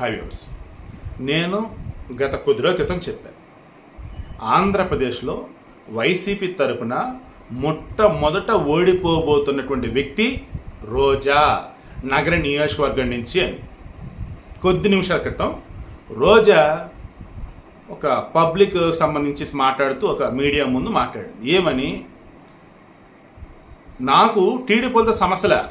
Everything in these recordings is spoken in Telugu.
హైవేస్ నేను గత కొద్ది రోజుల క్రితం చెప్పాను. ఆంధ్రప్రదేశ్లో వైసీపీ తరపున మొట్టమొదట ఓడిపోబోతున్నటువంటి వ్యక్తి రోజా నగర నియోజకవర్గం నుంచి అని. కొద్ది నిమిషాల క్రితం రోజా ఒక పబ్లిక్ సంబంధించి మాట్లాడుతూ ఒక మీడియా ముందు మాట్లాడింది. ఏమని? నాకు టీడీపీలతో సమస్యల.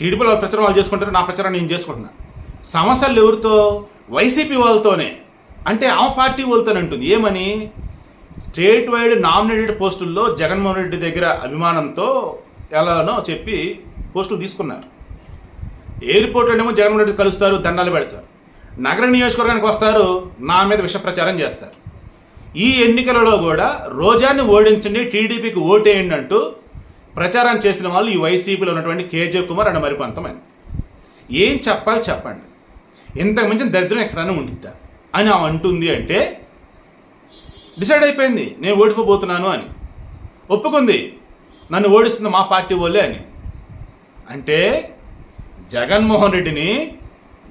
టీడీపీలో ప్రచారం వాళ్ళు చేసుకుంటారు నా ప్రచారం నేను చేసుకుంటున్నాను సమస్యలు ఎవరితో? వైసీపీ వాళ్ళతోనే. అంటే ఆ పార్టీ వాళ్ళతోనంటుంది ఏమని? స్టేట్ వైడ్ నామినేటెడ్ పోస్టుల్లో జగన్మోహన్ రెడ్డి దగ్గర అభిమానంతో ఎలానో చెప్పి పోస్టులు తీసుకున్నారు. ఎయిర్పోర్ట్లోనేమో జగన్మోహన్ రెడ్డి కలుస్తారు దండాలు పెడతారు. నగర నియోజకవర్గానికి వస్తారు నా మీద విష ప్రచారం చేస్తారు. ఈ ఎన్నికలలో కూడా రోజాన్ని ఓడించండి టీడీపీకి ఓటేయండి అంటూ ప్రచారం చేసిన వాళ్ళు ఈ వైసీపీలో ఉన్నటువంటి కేజే కుమార్ అండ్ మరికొంతమంది ఏం చెప్పాలి చెప్పండి. ఇంతకు మించిన దరిద్రం ఎక్కడైనా ఉండిద్దా అని ఆమె అంటుంది అంటే డిసైడ్ అయిపోయింది. నేను ఓడిపోబోతున్నాను అని. ఒప్పుకుంది. నన్ను ఓడిస్తుంది మా పార్టీ వాళ్ళే అని. అంటే జగన్మోహన్ రెడ్డిని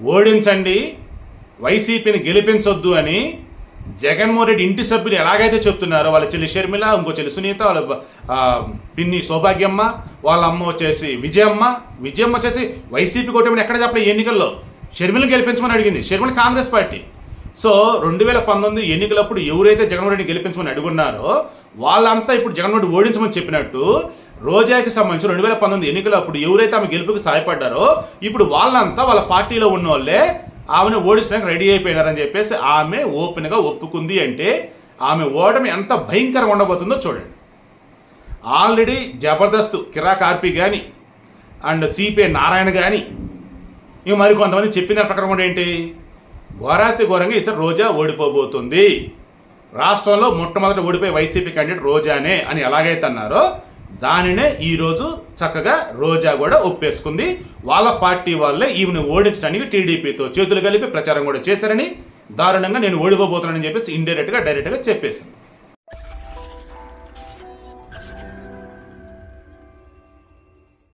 ఓడించండి వైసీపీని గెలిపించొద్దు అని జగన్మోహన్ రెడ్డి ఇంటి సభ్యులు ఎలాగైతే చెప్తున్నారో వాళ్ళ చెల్లి షర్మిల ఇంకో చెల్లి సునీత వాళ్ళ పిన్ని సౌభాగ్యమ్మ వాళ్ళ అమ్మ వచ్చేసి విజయమ్మ. విజయమ్మ వచ్చేసి వైసీపీ కొట్టమని ఎక్కడ చెప్పలే ఎన్నికల్లో? షర్మిలను గెలిపించమని అడిగింది. షర్మిల కాంగ్రెస్ పార్టీ. సో రెండు వేల పంతొమ్మిది ఎన్నికలప్పుడు ఎవరైతే జగన్మోహన్ రెడ్డి గెలిపించమని అడుగున్నారో వాళ్ళంతా ఇప్పుడు జగన్మోహన్ రెడ్డి ఓడించమని చెప్పినట్టు రోజాకి సంబంధించి రెండు వేల పంతొమ్మిది ఎన్నికలప్పుడు ఎవరైతే ఆమె గెలుపుకి సహాయపడ్డారో ఇప్పుడు వాళ్ళంతా వాళ్ళ పార్టీలో ఉన్న వాళ్ళే ఆమెను ఓడించడానికి రెడీ అయిపోయినారని చెప్పేసి ఆమె ఓపెన్గా ఒప్పుకుంది అంటే ఆమె ఓటమి ఎంత భయంకరంగా ఉండబోతుందో చూడండి. ఆల్రెడీ జబర్దస్త్ కిరాక్ ఆర్పి కానీ అండ్ సిపిఐ నారాయణ కానీ ఇక మరి కొంతమంది చెప్పిన ప్రకారం కూడా ఏంటి? ఘోరాతి ఘోరంగా ఈసారి రోజా ఓడిపోబోతుంది. రాష్ట్రంలో మొట్టమొదటి ఓడిపోయే వైసీపీ క్యాండిడేట్ రోజానే అని ఎలాగైతే అన్నారో దానినే ఈరోజు చక్కగా రోజా కూడా ఒప్పేసుకుంది. వాళ్ళ పార్టీ వాళ్ళే ఈమెను ఓడించడానికి టీడీపీతో చేతులు కలిపి ప్రచారం కూడా చేశారని దారుణంగా నేను ఓడిపోబోతున్నానని చెప్పేసి ఇండైరెక్ట్గా డైరెక్ట్గా చెప్పేసింది.